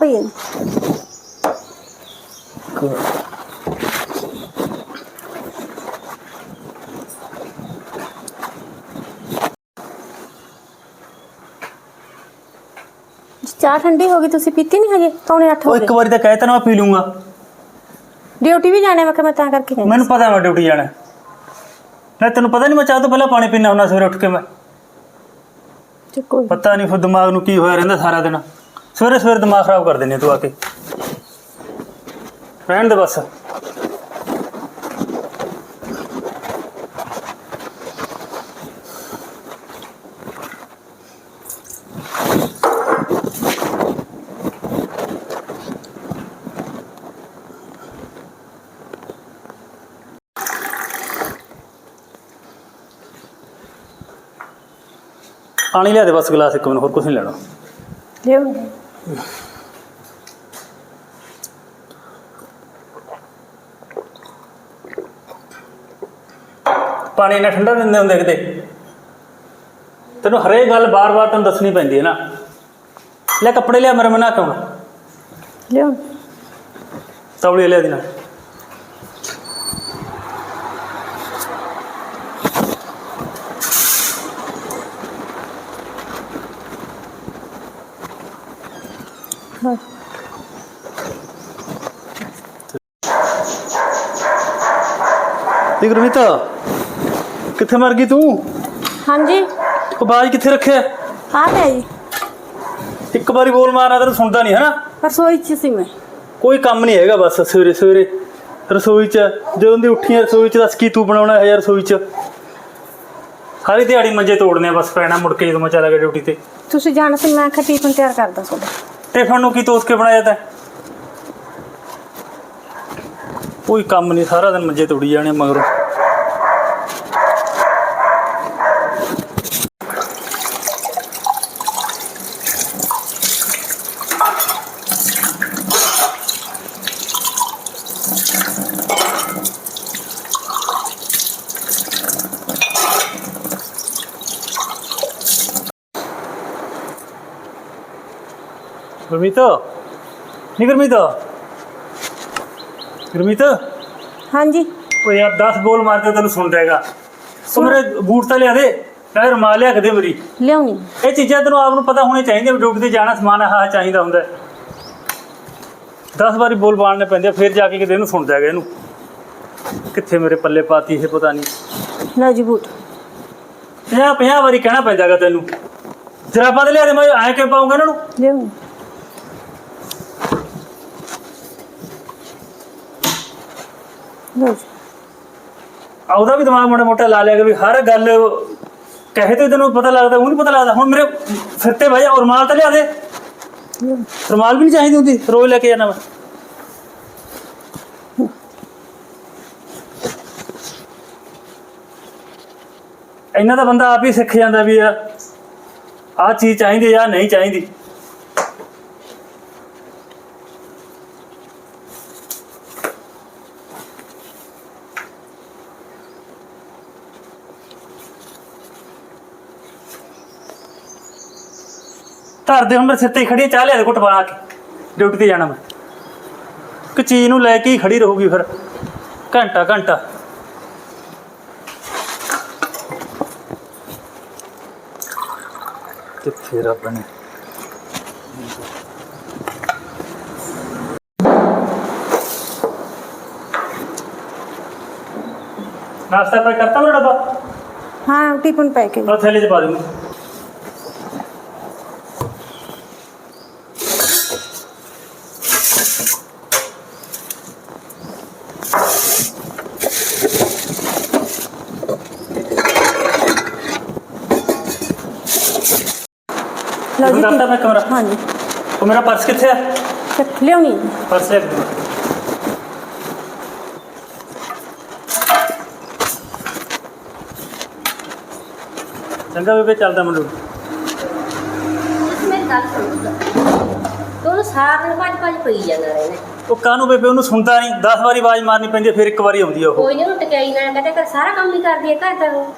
ਪਈ ਹੈ ਚਾਹ ਠੰਡੀ ਹੋ ਗਈ ਤੁਸੀਂ ਪੀਤੀ ਨਹੀਂ ਹਜੇ? ਪੌਣੇ 8 ਹੋ ਉਹ ਇੱਕ ਵਾਰੀ ਤਾਂ ਕਹਿ ਤਾ ਨਾ ਮੈਂ ਪੀ ਲੂੰਗਾ। ਡਿਊਟੀ ਵੀ ਜਾਣਾ ਮੈਂ ਕਿ ਮੈਂ ਤਾਂ ਕਰਕੇ ਮੈਨੂੰ ਪਤਾ ਮੈਂ ਡਿਊਟੀ ਜਾਣਾ। ਨਾ ਤੈਨੂੰ ਪਤਾ ਨਹੀਂ ਮੈਂ ਚਾਹ ਤੋਂ ਪਹਿਲਾਂ ਪਾਣੀ ਪੀਣਾ ਹੁੰਦਾ ਸਵੇਰੇ ਉੱਠ ਕੇ ਮੈਂ। ਪਤਾ ਨਹੀਂ ਫਿਰ ਦਿਮਾਗ ਨੂੰ ਕੀ ਹੋਇਆ ਰਹਿੰਦਾ ਸਾਰਾ ਦਿਨ। ਸਵੇਰੇ ਸਵੇਰੇ ਦਿਮਾਗ ਖਰਾਬ ਕਰ ਦਿੰਦੀ ਤੂੰ ਆ ਕੇ। ਰਹਿਣ ਦੇ ਬਸ। ਪਾਣੀ ਲਿਆ ਦੇ ਬਸ ਗਲਾਸ ਇੱਕ ਮੈਨੂੰ ਹੋਰ ਕੁਝ ਨਹੀਂ ਲੈਣਾ। ਲਿਓ ਪਾਣੀ ਇੰਨਾ ਠੰਡਾ ਦਿੰਦੇ ਹੁੰਦੇ ਕਿਤੇ? ਤੈਨੂੰ ਹਰੇਕ ਗੱਲ ਬਾਰ-ਬਾਰ ਤੈਨੂੰ ਦੱਸਣੀ ਪੈਂਦੀ ਹੈ ਨਾ। ਲੈ ਕੱਪੜੇ ਲਿਆ ਮੇਰੇ ਮਨਾ ਕਿਉਂ ਲਿਓ ਤੌਲੀ ਲਿਆ ਦੀ ਨਾਲ। ਤੇ ਗੁਰਮੀਤ ਕਿੱਥੇ ਮਰ ਗਈ ਤੂੰ? ਹਾਂਜੀ। ਉਹ ਬਾਜ ਕਿੱਥੇ ਰੱਖਿਆ? ਆ ਗਿਆ ਜੀ ਇੱਕ ਵਾਰੀ ਬੋਲ ਮਾਰਨਾ ਤੈਨੂੰ ਸੁਣਦਾ ਨਹੀਂ ਹਨਾ? ਰਸੋਈ ਚ ਸੀ ਮੈਂ। ਕੋਈ ਕੰਮ ਨਹੀਂ ਹੈਗਾ ਬਸ ਸਵੇਰੇ ਸਵੇਰੇ। ਰਸੋਈ 'ਚ ਜਦੋਂ ਦੀ ਉੱਠੀਆਂ ਰਸੋਈ 'ਚ ਦੱਸ ਕੀ ਤੂੰ ਬਣਾਉਣਾ ਹੈ ਯਾਰ ਰਸੋਈ 'ਚ? ਸਾਰੀ ਦਿਹਾੜੀ ਮੰਜੇ ਤੋੜਨੇ ਆ ਬਸ ਪੈਣਾ ਮੁੜ ਕੇ ਜਦੋਂ ਮੈਂ ਚਲਾ ਗਿਆ ਡਿਊਟੀ ਤੇ। ਤੁਸੀਂ ਜਾਣਾ ਸੀ ਮੈਂ ਟਿਫਨ ਤਿਆਰ ਕਰਦਾ ਤੁਹਾਡਾ। ਟਿਫਨ ਨੂੰ ਕੀ ਤੋਸ ਕੇ ਬਣਾਇਆ ਤੈਂ? ਕੋਈ ਕੰਮ ਨਹੀਂ, ਸਾਰਾ ਦਿਨ ਮੰਜੇ ਤੋੜੀ ਜਾਣੇ ਮਗਰੋਂ। ਗੁਰਮੀਤ? ਨਹੀਂ ਗੁਰਮੀਤ? ਗੁਰਮੀਤ? ਹਾਂਜੀ। ਉਹ ਯਾਰ 10 ਬੋਲ ਮਾਰ ਕੇ ਤੈਨੂੰ ਸੁਣ ਜਾਏਗਾ ਮੇਰੇ ਬੂਟ ਤਾਂ ਲਿਆ ਦੇ ਮੈਂ ਰੁਮਾਲ ਲਿਆ ਕੇ ਦੇ ਮੇਰੀ। ਲਿਆਉਣੀ ਇਹ ਚੀਜ਼ਾਂ ਤੈਨੂੰ ਆਪ ਨੂੰ ਪਤਾ ਹੋਣੇ ਚਾਹੀਦੀਆਂ ਵੀ ਡਿਊਟੀ ਤੇ ਜਾਣਾ ਸਮਾਨ ਆਹ ਚਾਹੀਦਾ ਹੁੰਦਾ 10 ਵਾਰੀ ਬੋਲ ਬਾਣਨੇ ਪੈਂਦੇ ਆ, ਫਿਰ ਜਾ ਕੇ ਕਿਤੇ ਇਹਨੂੰ ਸੁਣ ਜਾਏਗਾ ਇਹਨੂੰ। ਕਿੱਥੇ ਮੇਰੇ ਪੱਲੇ ਪਾਤੀ ਇਹ ਪਤਾ ਨਹੀਂ ਲਓ ਜੀ ਬੂਟ। 50 50 ਵਾਰੀ ਕਹਿਣਾ ਪੈਂਦਾਗਾ ਤੈਨੂੰ। ਜਰਾਬਾਂ ਤੇ ਲਿਆ ਦੇ ਮੈਂ ਐਂ ਕਿ ਪਾਉਂਗਾ ਇਹਨਾਂ ਨੂੰ? ਲਿਆਉਣੀ ਲਓ ਜੀ ਆ ਉਹਦਾ ਵੀ ਦਿਮਾਗ ਮੋਟਾ ਮੋਟਾ ਲਾ ਲਿਆ ਕਿ ਵੀ ਹਰ ਗੱਲ ਕਹੇ ਤੇ ਤੈਨੂੰ ਪਤਾ ਲੱਗਦਾ ਉਹ ਨਹੀਂ ਪਤਾ ਲੱਗਦਾ। ਹੁਣ ਮੇਰੇ ਸਿਰ ਤੇ ਭਾਈ ਰੁਮਾਲ ਤਾਂ ਲਿਆ ਦੇ। ਲਿਆਓ। ਵੀ ਨਹੀਂ ਚਾਹੀਦੀ ਹੁੰਦੀ, ਰੋਜ਼ ਲੈ ਕੇ ਜਾਣਾ ਮੈਂ। ਇਹਨਾਂ ਦਾ ਬੰਦਾ ਆਪ ਹੀ ਸਿੱਖ ਜਾਂਦਾ ਵੀ ਆ, ਆਹ ਚੀਜ਼ ਚਾਹੀਦੀ ਜਾਂ ਨਹੀਂ ਚਾਹੀਦੀ। ਧਰ ਦੇ ਹੁਣ ਮੇਰੇ ਸਿਰ ਤੇ ਹੀ ਖੜੀ ਚਾਹ ਲਿਆ ਦੇ ਘੁੱਟ ਬਣਾ ਕੇ। ਡਿਊਟੀ ਤੇ ਜਾਣਾ ਮੈਂ। ਕਿ ਚੀਜ਼ ਨੂੰ ਲੈ ਕੇ ਹੀ ਖੜੀ ਰਹੂਗੀ ਫਿਰ। ਘੰਟਾ ਘੰਟਾ। ਤੇ ਫਿਰ ਆਪਣੇ ਨਾਸ਼ਤਾ ਪਾ ਕਰਤਾ ਮੇਰਾ ਡੱਬਾ? ਹਾਂ ਟਿਫਨ ਪੈ ਕੇ। ਉਹ ਥੈਲੇ 'ਚ ਪਾ ਲਓ ਜੀ ਕਰਤਾ ਮੈਂ ਕਮਰਾ। ਹਾਂਜੀ। ਉਹ ਮੇਰਾ ਪਰਸ ਕਿੱਥੇ ਆ? ਤੇ ਲਿਆਉਣੀ ਪਰਸ ਲੈ ਕੇ ਚੰਗਾ ਬੇਬੇ ਚੱਲਦਾ ਮੰਡੂ। ਤੁਸੀਂ ਮੇਰੀ ਗੱਲ ਸੁਣੋ ਸਾਰਾ ਦਿਨ ਭੱਜ ਭੱਜ ਪਈ ਜਾਂਦਾ ਰਹਿਣਾ। ਉਹ ਕਾਹਨੂੰ ਬੇਬੇ ਉਹਨੂੰ ਸੁਣਦਾ ਨਹੀਂ। 10 ਵਾਰੀ ਆਵਾਜ਼ ਮਾਰਨੀ ਪੈਂਦੀ ਹੈ ਫਿਰ ਇੱਕ ਵਾਰੀ ਆਉਂਦੀ ਆ ਉਹ। ਕੋਈ ਨਹੀਂ ਉਹਨੂੰ ਟਕਾਈ ਨਾ ਕਹਤੇ ਕਰ ਸਾਰਾ ਕੰਮ ਹੀ ਕਰਦੀ ਹੈ ਘਰ ਦਾ ਉਹ।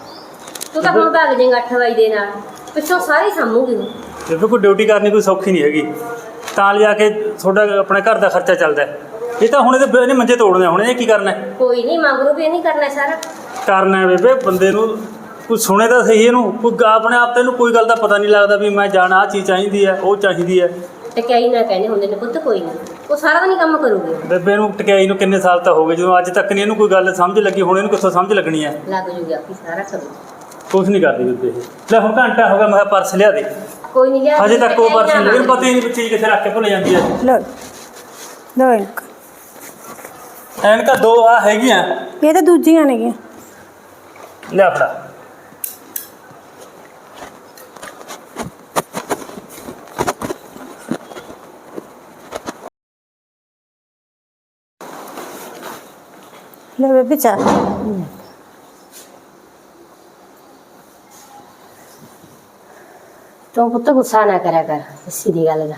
ਤੂੰ ਤਾਂ ਹੁਣ ਭੱਗ ਜਾਏਗਾ 8 ਵਜੇ ਦੇ ਨਾਲ। ਪਿੱਛੋਂ ਸਾਰੀ ਸਾਂਭੂਗੀ ਉਹ। ਬੇਬੇ ਕੋਈ ਡਿਊਟੀ ਕਰਨੀ ਕੋਈ ਸੌਖੀ ਨਹੀਂ ਹੈਗੀ। ਤਾਂ ਲਿਆ ਕੇ ਤੁਹਾਡਾ ਆਪਣੇ ਘਰ ਦਾ ਖਰਚਾ ਚੱਲਦਾ ਹੈ। ਇਹ ਤਾਂ ਹੁਣ ਇਹਦੇ ਇਹਨੇ ਮੰਜੇ ਤੋੜਨੇ ਹੁਣ ਇਹ ਕੀ ਕਰਨਾ ਹੈ? ਕੋਈ ਨਹੀਂ ਮੰਗਰੂ ਵੀ ਨਹੀਂ ਕਰਨਾ ਸਾਰਾ। ਕਰਨਾ ਹੈ ਬੇਬੇ ਬੰਦੇ ਨੂੰ ਕੋਈ ਸੁਣੇ ਤਾਂ ਸਹੀ ਇਹਨੂੰ ਕੋਈ ਗ- ਆਪਣੇ ਆਪ ਤੇ ਇਹਨੂੰ ਕੋਈ ਗੱਲ ਦਾ ਪਤਾ ਨਹੀਂ ਲੱਗਦਾ ਵੀ ਮੈਂ ਜਾਣਾ ਆ ਚੀਜ਼ ਚਾਹੀਦੀ ਹੈ ਉਹ ਚਾਹੀਦੀ ਹੈ। ਤੇ ਕਈ ਨਾ ਕਹਿੰਦੇ ਹੁੰਦੇ ਨੇ ਪੁੱਤ ਕੋਈ ਨਹੀਂ। ਉਹ ਸਾਰਾ ਦਿਨ ਹੀ ਕੰਮ ਕਰੂਗੇ। ਬੇਬੇ ਨੂੰ ਟਕਿਆਈ ਨੂੰ ਕਿੰਨੇ ਸਾਲ ਤਾਂ ਹੋ ਗਏ ਜਦੋਂ ਅੱਜ ਤੱਕ ਨਹੀਂ ਇਹਨੂੰ ਕੋਈ ਗੱਲ ਸਮਝ ਲੱਗੀ ਹੁਣ ਇਹਨੂੰ ਕਿੱਥੋਂ ਸਮਝ ਲੱਗਣੀ ਹੈ? ਲੱਗ ਜੂਗੀ ਆਪੀ ਸਾਰਾ ਕਰੂ ਕੁਝ ਨਹੀਂ ਕਰਦੀ ਬੇਬੇ ਇਹ। ਲੈ ਹੁਣ ਘੰਟਾ ਹੋ ਗਿਆ ਮੈਂ ਕਿਹਾ ਪਰਸ ਲਿਆ ਦੇ। ਕੋਈ ਨਹੀਂ ਲਿਆ ਹਜੇ ਤੱਕ ਉਹ ਪਰਸ ਨਹੀਂ ਇਹਨੂੰ ਪਤਾ ਹੀ ਨਹੀਂ ਵੀ ਚੀਜ਼ ਕਿੱਥੇ ਰੱਖ ਕੇ ਭੁੱਲ ਜਾਂਦੀ ਹੈ ਲੋ ਲੋ ਇਨਕ ਐਨਕਾਂ ਦੋ ਆ ਹੈਗੀਆਂ ਇਹ ਤਾਂ ਦੂਜੀਆਂ ਨੇਗੀਆਂ ਲਿਆ ਫੜਾ ਲੈ ਬੇਬੇ ਚਾਹ ਤੂੰ ਪੁੱਤ ਗੁੱਸਾ ਨਾ ਕਰਿਆ ਕਰ ਸਿੱਧੀ ਗੱਲ ਦਾ।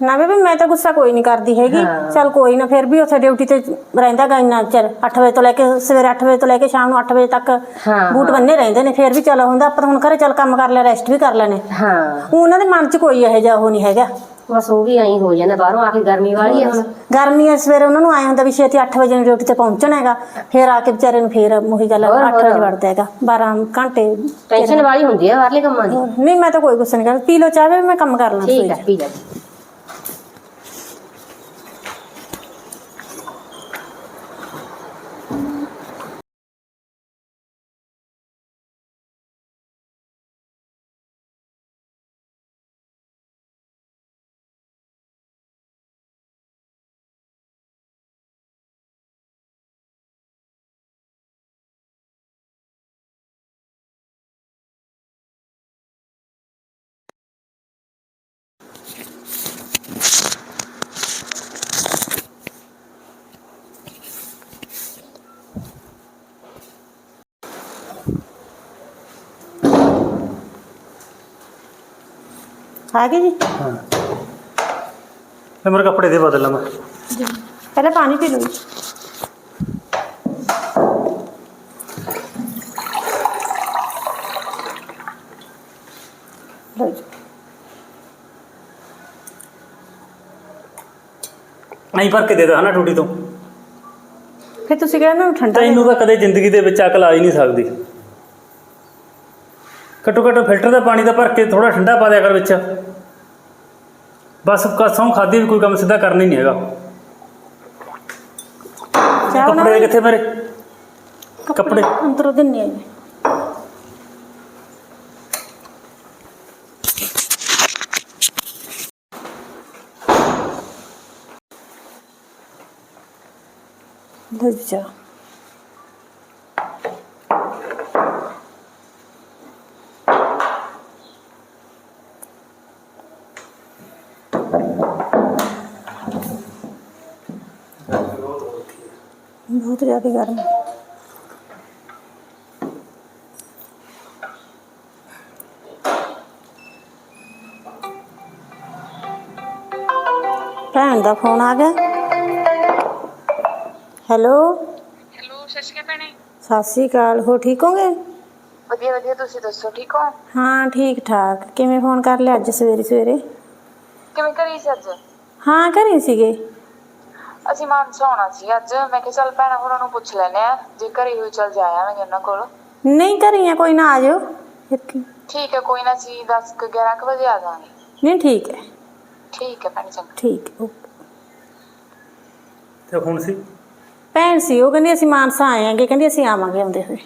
ਨਾ ਬੇਬੇ ਮੈਂ ਤਾਂ ਗੁੱਸਾ ਕੋਈ ਨਹੀਂ ਕਰਦੀ ਹੈਗੀ। ਚੱਲ ਕੋਈ ਨਾ ਫਿਰ ਵੀ ਉੱਥੇ ਡਿਊਟੀ ਤੇ ਰਹਿੰਦਾ ਗਾ ਇੰਨਾ ਚਿਰ। 8 ਵਜੇ ਤੋਂ ਲੈ ਕੇ ਸਵੇਰੇ 8 ਵਜੇ ਤੋਂ ਲੈ ਕੇ ਸ਼ਾਮ ਨੂੰ 8 ਵਜੇ ਤੱਕ ਬੂਟ ਬੰਨੇ ਰਹਿੰਦੇ ਨੇ। ਫਿਰ ਵੀ ਚੱਲ ਹੁੰਦਾ ਆਪਾਂ ਹੁਣ ਘਰੇ ਚੱਲ ਕੰਮ ਕਰ ਲਿਆ ਰੈਸਟ ਵੀ ਕਰ ਲੈਣੇ। ਹਾਂ। ਉਹਨਾਂ ਦੇ ਮਨ 'ਚ ਕੋਈ ਇਹੋ ਜਿਹਾ ਉਹ ਨਹੀਂ ਹੈਗਾ। ਬਸ ਉਹ ਵੀ ਐਂ ਹੋ ਜਾਂਦਾ ਬਾਹਰੋਂ ਆ ਕੇ ਗਰਮੀ ਵਾਲੀ ਹੈ ਹੁਣ ਗਰਮੀ ਐ ਸਵੇਰੇ ਉਹਨਾਂ ਨੂੰ ਆਏ ਹੁੰਦਾ ਵੀ ਛੇਤੀ 8 ਵਜੇ ਨੂੰ ਡਿਊਟੀ ਤੇ ਪਹੁੰਚਣਾ ਹੈਗਾ ਫਿਰ ਆ ਕੇ ਵਿਚਾਰੇ ਨੂੰ ਫਿਰ ਉਹੀ ਗੱਲ ਹੋਰ, 8 ਵਜੇ। ਵੜਦਾ ਹੈਗਾ 12 ਘੰਟੇ ਟੈਨਸ਼ਨ ਵਾਲੀ ਹੁੰਦੀ ਹੈ ਬਾਹਰਲੇ ਕੰਮਾਂ ਦੀ ਨਹੀਂ ਮੈਂ ਤਾਂ ਕੋਈ ਗੁੱਸਾ ਨਹੀਂ ਕਰਦੀ ਪੀ ਲੋ ਚਾਹ ਵੀ ਮੈਂ ਕੰਮ ਕਰ ਲਾਂ ਠੀਕ ਹੈ। ਪੀ ਲੈ ਆ ਗਏ ਜੀ? ਹਾਂ। ਤੇ ਮੇਰੇ ਕੱਪੜੇ ਦੇ ਬਦਲ ਲਾ ਮੈਂ। ਪਹਿਲਾਂ ਪਾਣੀ ਪੀ ਲਓ ਜੀ। ਲਓ ਜੀ। ਨਹੀਂ ਭਰ ਕੇ ਦੇ ਦੋ ਹਨਾ ਟੂਟੀ ਤੋਂ। ਫਿਰ ਤੁਸੀਂ ਕਹਿੰਦੇ ਮੈਨੂੰ ਠੰਡਾ ਦੇ ਤੈਨੂੰ ਤਾਂ ਕਦੇ ਜ਼ਿੰਦਗੀ ਦੇ ਵਿੱਚ ਅਕਲ ਆ ਹੀ ਨਹੀਂ ਸਕਦੀ। ਘੱਟੋ ਘੱਟ ਫਿਲਟਰ ਦਾ ਪਾਣੀ ਦਾ ਭਰ ਕੇ ਥੋੜਾ ਠੰਡਾ ਪਾ ਦਿਆ ਕਰ ਵਿੱਚ। ਬਸ ਕਸਮ ਖਾਦੀ ਵੀ ਕੋਈ ਕੰਮ ਸਿੱਧਾ ਕਰਨਾ ਹੀ ਨਹੀਂ ਹੈਗਾ। ਚਾਹ ਬਣਾ ਕੱਪੜੇ ਕਿੱਥੇ ਮੇਰੇ? ਕੱਪੜੇ ਅੰਦਰੋਂ ਦਿੰਨੇ ਆ ਜੀ। ਲਓ ਜੀ ਚਾਹ ਬਹੁਤ ਜ਼ਿਆਦਾ ਗਰਮ ਹੈ ਭੈਣ ਦਾ ਫੋਨ ਆ ਗਿਆ ਹੈਲੋ ਹੈਲੋ ਸਤਿ ਸ਼੍ਰੀ ਅਕਾਲ ਭੈਣੇ ਸਤਿ ਸ੍ਰੀ ਅਕਾਲ ਹੋ ਠੀਕ ਹੋਗੇ ਵਧੀਆ ਵਧੀਆ ਤੁਸੀਂ ਦੱਸੋ ਠੀਕ ਹੋ ਹਾਂ ਠੀਕ ਠਾਕ ਕਿਵੇਂ ਫੋਨ ਕਰ ਲਿਆ ਅੱਜ ਸਵੇਰੇ ਸਵੇਰੇ ਕਿਵੇਂ ਕਰੀ ਸੀ ਅੱਜ ਹਾਂ ਘਰੇ ਸੀਗੇ ਅਸੀਂ ਮਾਨਸਾ ਆਉਣਾ ਸੀ ਅੱਜ। ਮੈਂ ਕਿਹਾ ਚੱਲ ਭੈਣਾਂ ਹੋਰਾਂ ਨੂੰ ਪੁੱਛ ਲੈਨੇ ਆ ਜੇ ਘਰੇ ਹੋਈ ਚੱਲ ਜਾਇਆ ਮੈਂ ਉਹਨਾਂ ਕੋਲ। ਨਹੀਂ ਘਰੇ ਆ ਕੋਈ ਨਾ ਆ ਜਾਓ ਫਿਰ ਕੀ? ਠੀਕ ਹੈ ਕੋਈ ਨਾ ਸੀ 10 ਕੁ 11 ਕੁ ਵਜੇ ਆ ਜਾਵਾਂਗੇ। ਨਹੀਂ ਠੀਕ ਹੈ। ਠੀਕ ਹੈ ਭੈਣੇ ਚੰਗਾ। ਠੀਕ ਹੈ, ਓਕੇ। ਤੇ ਹੁਣ ਸੀ? ਭੈਣ ਸੀ ਉਹ ਕਹਿੰਦੀ ਅਸੀਂ ਮਾਨਸਾ ਆਏ ਆਂਗੇ ਕਹਿੰਦੀ ਅਸੀਂ ਆਵਾਂਗੇ ਆਉਂਦੇ ਹੋਏ।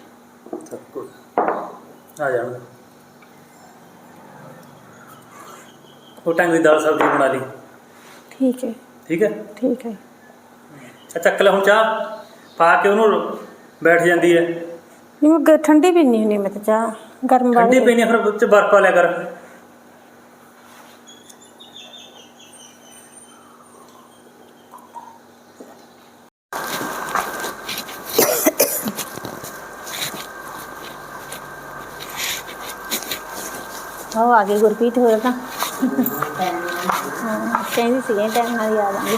ਆ ਜਾਣ। ਉਹ ਟੰਗ ਦੀ ਦਾਲ ਸਬਜ਼ੀ ਬਣਾ ਲਈ। ਠੀਕ ਹੈ। ਠੀਕ ਹੈ? ਠੀਕ ਹੈ। ਆ ਚੱਕ ਲੈ ਹੁਣ ਚਾਹ ਪਾ ਕੇ ਉਹਨੂੰ ਬੈਠ ਜਾਂਦੀ ਹੈ। ਨਹੀਂ ਮੈਂ ਗ- ਠੰਡੀ ਪੀਣੀ ਹੁੰਦੀ ਮੈਂ ਤਾਂ ਚਾਹ ਗਰਮ ਠੰਡੀ ਵਾਲੀ ਪੀਣੀ ਫਿਰ ਉੱਚ ਬਰਫ ਪਾ ਲਿਆ ਕਰ। ਉਹ ਆ ਗਏ ਗੁਰਪ੍ਰੀਤ ਹੋਰ ਤਾਂ। ਹਾਂ ਕਹਿੰਦੀ ਸੀ ਟਾਈਮ ਨਾਲ ਹੀ ਆ ਜਾਵਾਂਗੇ।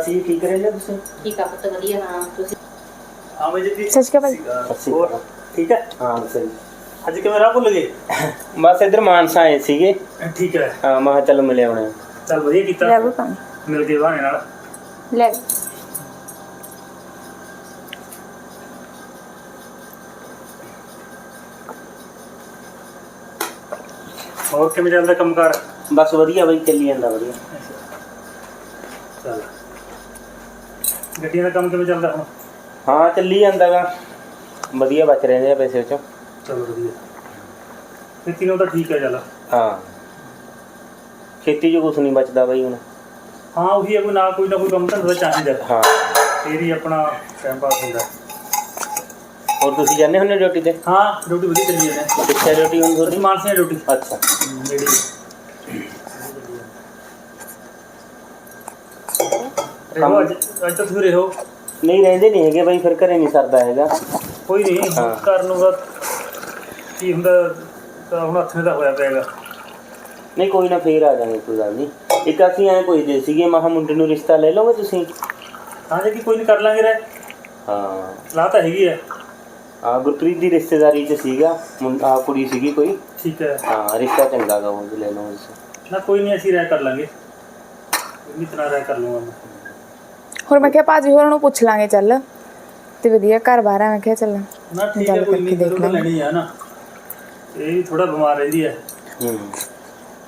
ਲੈ ਕੇ ਹੋਰ ਮਾਸੀ ਜੀ ਠੀਕ ਰਹਿੰਦੇ ਤੁਸੀਂ? ਠੀਕ ਆ ਪੁੱਤ ਵਧੀਆ ਨਾ ਤੁਸੀਂ? ਹਾਂ ਮੈਂ ਜੀ ਸੱਚ ਕਾ ਭਾਈ ਅੱਛੀ ਹੋਰ? ਠੀਕ ਹੈ? ਹਾਂ ਸਹੀ। ਅੱਜ ਕਿਵੇਂ ਰਾਹ ਭੁੱਲ ਗਏ? ਬਸ ਇੱਧਰ ਮਾਨਸਾ ਆਏ ਸੀਗੇ। ਠੀਕ ਹੈ। ਹਾਂ ਮੈਂ ਕਿਹਾ ਚੱਲ ਮਿਲੇ ਆਉਣੇ ਚੱਲ ਵਧੀਆ ਕੀਤਾ। ਲੈ ਵੀ ਪਾਣੀ। ਮਿਲ ਕੇ ਬਹਾਨੇ ਨਾਲ। ਲੈ। ਹੋਰ ਕਿਵੇਂ ਚੱਲਦਾ ਕੰਮਕਾਰ? ਬਸ ਵਧੀਆ ਬਈ ਚੱਲੀ ਜਾਂਦਾ ਵਧੀਆ। ਗੱਡੀਆਂ ਦਾ ਕੰਮ ਕਿਵੇਂ ਚੱਲਦਾ ਹੁਣ? ਹਾਂ ਚੱਲੀ ਜਾਂਦਾਗਾ। ਵਧੀਆ ਬਚ ਰਹੇ ਆ ਪੈਸੇ ਚੋਂ ਚਲੋ ਵਧੀਆ। ਖੇਤੀ ਨੂੰ ਤਾਂ ਠੀਕ ਹੈ ਚੱਲ। ਹਾਂ। ਖੇਤੀ 'ਚ ਕੁਛ ਨਹੀਂ ਬਚਦਾ ਬਈ ਹੁਣ। ਹਾਂ ਉਹੀ ਹੈ ਕੋਈ ਨਾ ਕੋਈ ਨਾ ਕੋਈ ਕੰਮ ਧੰਦਾ ਚਾਹੀਦਾ। ਹਾਂ। ਫੇਰ ਹੀ ਆਪਣਾ ਟਾਈਮ ਪਾਸ ਹੁੰਦਾ। ਹੋਰ ਤੁਸੀਂ ਜਾਂਦੇ ਹੁੰਦੇ ਡਿਊਟੀ ਤੇ? ਹਾਂ ਡਿਊਟੀ ਵਧੀਆ ਚੱਲੀ ਜਾਂਦੀ ਹੈ। ਕਿੱਥੇ ਡਿਊਟੀ ਹੁਣ ਤੁਹਾਡੀ ਤੁਹਾਡੀ? ਮਾਨਸੀ ਡਿਊਟੀ। ਅੱਛਾ। ਮੇਰੀ ਰਹੋ ਅੱਜ ਅੱਜ ਤਾਂ ਤੁਸੀਂ ਰਹੋ। ਨਹੀਂ ਰਹਿੰਦੇ ਨਹੀਂ ਹੈਗੇ ਬਈ ਫਿਰ ਘਰੇ ਨਹੀਂ ਸਰਦਾ ਹੈਗਾ। ਕੋਈ ਨਹੀਂ ਹਾਂ। ਕਰਨ ਨੂੰ ਤਾਂ ਕੀ ਹੁੰਦਾ ਤਾਂ ਹੁਣ ਹੱਥ ਨੇ ਤਾਂ ਹੋਇਆ ਪਿਆਗਾ। ਨਹੀਂ ਕੋਈ ਨਾ ਫੇਰ ਆ ਜਾਵਾਂਗੇ ਕੋਈ ਗੱਲ ਨਹੀਂ। ਇੱਕ ਅਸੀਂ ਐਂ ਪੁੱਛਦੇ ਸੀਗੇ ਮਹਾ ਮੁੰਡੇ ਨੂੰ ਰਿਸ਼ਤਾ ਲੈ ਲਓਗੇ ਤੁਸੀਂ? ਹਾਂ ਜੇ ਕਿ ਕੋਈ ਨਹੀਂ ਕਰ ਲਾਂਗੇ ਰਹਿ ਹਾਂ। ਸਲਾਹ ਤਾਂ ਹੈਗੀ ਹੈ ਆ ਗੁਰਪ੍ਰੀਤ ਦੀ ਰਿਸ਼ਤੇਦਾਰੀ 'ਚ ਸੀਗਾ ਆ ਕੁੜੀ ਸੀਗੀ ਕੋਈ। ਠੀਕ ਹੈ। ਹਾਂ ਰਿਸ਼ਤਾ ਚੰਗਾ ਗਾ ਉਹ ਵੀ ਲੈ ਲਓ। ਤੁਸੀਂ ਨਾ ਕੋਈ ਨਹੀਂ ਅਸੀਂ ਰਹਿ ਕਰ ਲਾਂਗੇ। ਇੰਨੀ ਤਰ੍ਹਾਂ ਰਹਿ ਕਰ ਲੂੰਗਾ ਮੈਂ। ਹੋਰ ਮੈਂ ਕਿਹਾ ਭਾਜੀ ਹੋਰਾਂ ਨੂੰ ਪੁੱਛ ਲਾਂਗੇ ਚੱਲ। ਤੇ ਵਧੀਆ ਘਰ ਬਾਹਰ ਆ ਮੈਂ ਕਿਹਾ ਚੱਲ। ਨਾ ਠੀਕ ਹੈ ਗੱਲ ਕੋਈ ਨਹੀਂ ਕਰਕੇ ਦੇਖ ਜ਼ਰੂਰ ਲੈਣੀ ਆ ਨਾ। ਇਹ ਵੀ ਥੋੜਾ ਬਿਮਾਰ ਰਹਿੰਦੀ ਹੈ ਹੂੰ।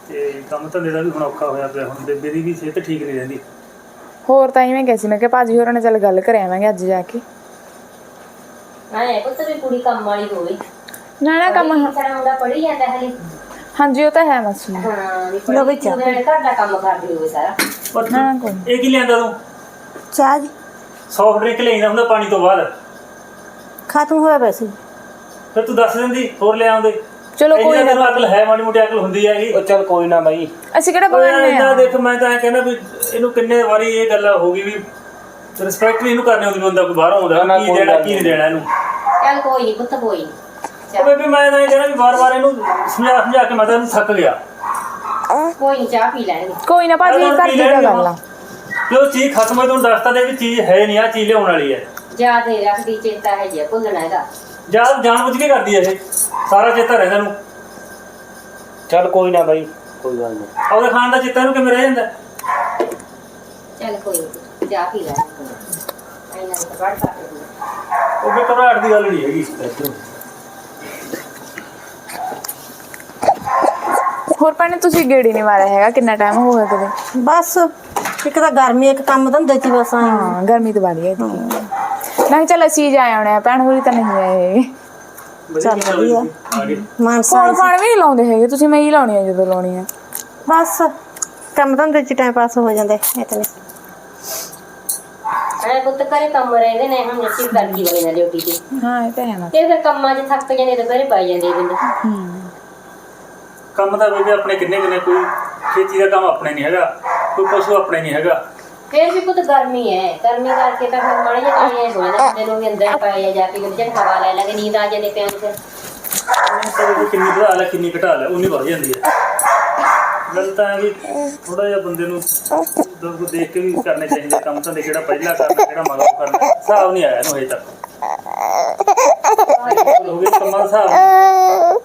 ਤੇ ਕੰਮ ਧੰਦੇ ਦਾ ਵੀ ਹੁਣ ਔਖਾ ਹੋਇਆ ਪਿਆ ਹੁਣ ਬੇਬੇ ਦੀ ਵੀ ਸਿਹਤ ਠੀਕ ਨਹੀਂ ਰਹਿੰਦੀ। ਹੋਰ ਤਾਂ ਹੀ ਮੈਂ ਕਿਹਾ ਸੀ ਮੈਂ ਕਿਹਾ ਭਾਜੀ ਹੋਰਾਂ ਨਾਲ ਚੱਲ ਗੱਲ ਕਰ ਆਵਾਂਗੇ ਅੱਜ ਜਾ ਕੇ। ਐ ਪੁੱਤ ਵੀ ਕੁੜੀ ਕੰਮ ਵਾਲੀ ਹੋਵੇ। ਨਾ ਨਾ ਕੰਮ ਸਾਡਾ ਮੁੰਡਾ ਪੜ੍ਹੀ ਜਾਂਦਾ ਹਲੇ ਹਾਂਜੀ ਉਹ ਤਾਂ ਹੈ ਮਾਸੀ। ਹਾਂ ਵੀ ਲਓ ਵੀ ਚਾਹ। ਹੋਵੇ ਘਰ ਦਾ ਕੰਮ ਕਰਦੀ ਹੋਵੇ ਸਾਰਾ। ਪਰ ਨਾ ਨਾ ਕੋਈ ਇਹ ਕੀ ਲਿਆਂਦਾ ਤੂੰ? ਚਾਹ ਜੀ ਸੌਫਟ ਡਰਿੰਕ ਲੈਂਦਾ ਹੁੰਦਾ ਪਾਣੀ ਤੋਂ ਬਾਅਦ। ਖਤਮ ਹੋਇਆ ਵੈਸੇ ਫਿਰ ਤੂੰ ਦੱਸ ਦਿੰਦੀ ਹੋਰ ਲੈ ਆਉਂਦੇ। ਚਲੋ ਕੋਈ ਨਾ। ਤੈਨੂੰ ਅਕਲ ਹੈ ਮਾੜੀ ਮੋਟੀ ਅਕਲ ਹੁੰਦੀ ਹੈਗੀ। ਉਹ ਚੱਲ ਕੋਈ ਨਾ ਬਾਈ। ਅਸੀਂ ਕਿਹੜਾ ਬਗਾਨੇ ਆ? ਦੇਖ ਮੈਂ ਤਾਂ ਐਂ ਕਹਿੰਦਾ ਵੀ ਇਹਨੂੰ ਕਿੰਨੇ ਵਾਰੀ ਇਹ ਗੱਲ ਹੋ ਗਈ ਵੀ ਰਿਸਪੈਕਟ ਵੀ ਇਹਨੂੰ ਕਰਨੀ ਹੁੰਦੀ ਬੰਦਾ ਕੋਈ ਬਾਹਰੋਂ ਆਉਂਦਾ ਕੀ ਕੋਈ ਦੇਣਾ ਗੱਲ ਕੀ ਨਹੀਂ। ਦੇਣਾ ਇਹਨੂੰ। ਚੱਲ ਕੋਈ ਨਹੀਂ ਪੁੱਤ ਕੋਈ ਨੀ। ਉਹ ਬੇਬੀ ਮੈਂ ਤਾਂ ਇਹ ਕਹਿੰਦਾ ਵੀ ਵਾਰ-ਵਾਰ ਇਹਨੂੰ ਸਮਝਾ ਸਮਝਾ ਕੇ ਮੈਂ ਤਾਂ ਇਹਨੂੰ ਥੱਕ ਗਿਆ। ਕੋਈ ਨੀ ਚਾਹ ਪੀ ਲੈਣਗੇ। ਕੋਈ ਨਾ ਭਾਜੀ ਘਰ ਦੀ ਤਾਂ ਗੱਲ ਆ। ਜੇ ਉਹ ਚੀਜ਼ ਖਤਮ ਹੋਈ ਤੁਹਾਨੂੰ ਦੱਸਤਾ ਦੇ ਵੀ ਚੀਜ਼ ਹੈ ਨਹੀਂ ਆ ਚੀਜ਼ ਲਿਆਉਣ ਵਾਲੀ ਹੈ। ਯਾਦ ਰੱਖਦੀ ਚੇਤਾ ਹੈ ਜੇ ਭੁੱਲਣਾ ਇਹਦਾ। ਜਾਂ ਜਾਣ ਬੁੱਝ ਕੇ ਕਰਦੀ ਹੈ ਇਹ ਸਾਰਾ ਚੇਤਾ ਰਹਿੰਦਾ ਨੂੰ ਚੱਲ ਕੋਈ ਨਾ ਬਾਈ ਕੋਈ ਗੱਲ ਨਹੀਂ। ਉਹਦੇ ਖਾਣ ਦਾ ਚੇਤਾ ਇਹਨੂੰ ਕਿਵੇਂ ਰਹਿ ਜਾਂਦਾ? ਚੱਲ ਕੋਈ ਨੀ ਚਾਹ ਪੀ ਲੈਣਗੇ ਇਹਨਾਂ ਨੇ ਬੜ ਸਕਦੇ ਉਹ ਵੀ ਘਬਰਾਹਟ ਦੀ ਗੱਲ ਨਹੀਂ ਹੈਗੀ। ਹੋਰ ਭੈਣੇ ਤੁਸੀਂ ਗੇੜੀ ਨਹੀਂ ਮਾਰਿਆ ਹੈਗਾ ਕਿੰਨਾ ਟਾਈਮ ਹੋ ਗਿਆ ਕਦੇ? ਬਸ ਇੱਕ ਤਾਂ ਗਰਮੀ ਇੱਕ ਕੰਮ ਧੰਦੇ ਚ ਹੀ ਬਸ ਆਏ ਹਾਂ। ਗਰਮੀ ਤਾਂ ਬੜੀ ਹੈ ਕਿਹਾ ਚੱਲ ਅਸੀਂ ਜਾ ਆਉਣੇ ਆ ਭੈਣ ਹੋਰੀ ਤਾਂ ਨਹੀਂ ਆਏ ਚੱਲ ਵਧੀਆ। ਮਾਨਸਾ ਫਾਨ ਵੀ ਨਹੀਂ ਲਾਉਂਦੇ ਹੈਗੇ ਤੁਸੀਂ ਮੈਂ ਹੀ ਲਾਉਣੀ ਆ ਜਦੋਂ ਲਾਉਣੀ ਆ। ਬਸ ਕੰਮ ਧੰਦੇ ਚ ਟਾਈਮ ਪਾਸ ਹੋ ਜਾਂਦਾ ਇਤਨੇ। ਐ ਪੁੱਤ ਕਰੇ ਕੰਮ ਰਹਿੰਦੇ ਨੇ ਹੁਣ ਅਸੀਂ ਕਰਦੀ ਹੋਏ ਨਾ ਡਿਊਟੀ ਤੇ। ਹਾਂ ਇਹ ਤਾਂ ਹੈ ਨਾ। ਤੇ ਫਿਰ ਕੰਮਾਂ 'ਚ ਥੱਕ ਜਾਂਦੇ ਤੇ ਘਰੇ ਪਾਈ ਜਾਂਦੇ ਬੰਦੇ ਕੰਮ ਤਾਂ ਬੇਬੇ ਆਪਣੇ ਕਿੰਨੇ ਕਿੰਨੇ ਕੋਈ ਖੇਤੀ ਦਾ ਕੰਮ ਆਪਣੇ ਨਹੀਂ ਹੈਗਾ ਕੋਈ ਪਸ਼ੂ ਆਪਣੇ ਨਹੀਂ ਹੈਗਾ। ਫਿਰ ਵੀ ਪੁੱਤ ਗਰਮੀ ਹੈ ਗਰਮੀ ਕਰਕੇ ਤਾਂ ਫਿਰ ਮਾੜਾ ਜਿਹਾ ਟਾਈਮ ਹੋ ਜਾਂਦਾ ਬੰਦੇ ਨੂੰ ਵੀ ਅੰਦਰ ਪਾਇਆ ਜਾ ਕੇ ਗੱਜਣ ਹਵਾ ਲੈ ਲਾਂਗੇ ਨੀਂਦ ਆ ਜਾਂਦੇ ਪਿਆਂ ਨੂੰ ਕੋਈ ਕਿੰਨੀ ਵਧਾ ਲੈ ਕਿੰਨੀ ਘਟਾ ਲੈ ਉਨੀ ਵਧ ਜਾਂਦੀ ਹੈ ਗੱਲ ਤਾਂ ਹੈ ਵੀ ਥੋੜਾ ਜਿਹਾ ਬੰਦੇ ਨੂੰ ਦੋਗ ਦੇਖ ਕੇ ਵੀ ਕਰਨੇ ਚਾਹੀਦੇ ਕੰਮ ਤਾਂ ਕਿਹੜਾ ਪਹਿਲਾਂ ਕਰਨਾ ਕਿਹੜਾ ਮਗਰੋਂ ਕਰਨਾ ਹਿਸਾਬ ਨਹੀਂ ਆਇਆ ਇਹਨੂੰ ਹਜੇ ਤੱਕ। ਹੋ ਗਏ ਕੰਮਾਂ ਦਾ ਹਿਸਾਬ।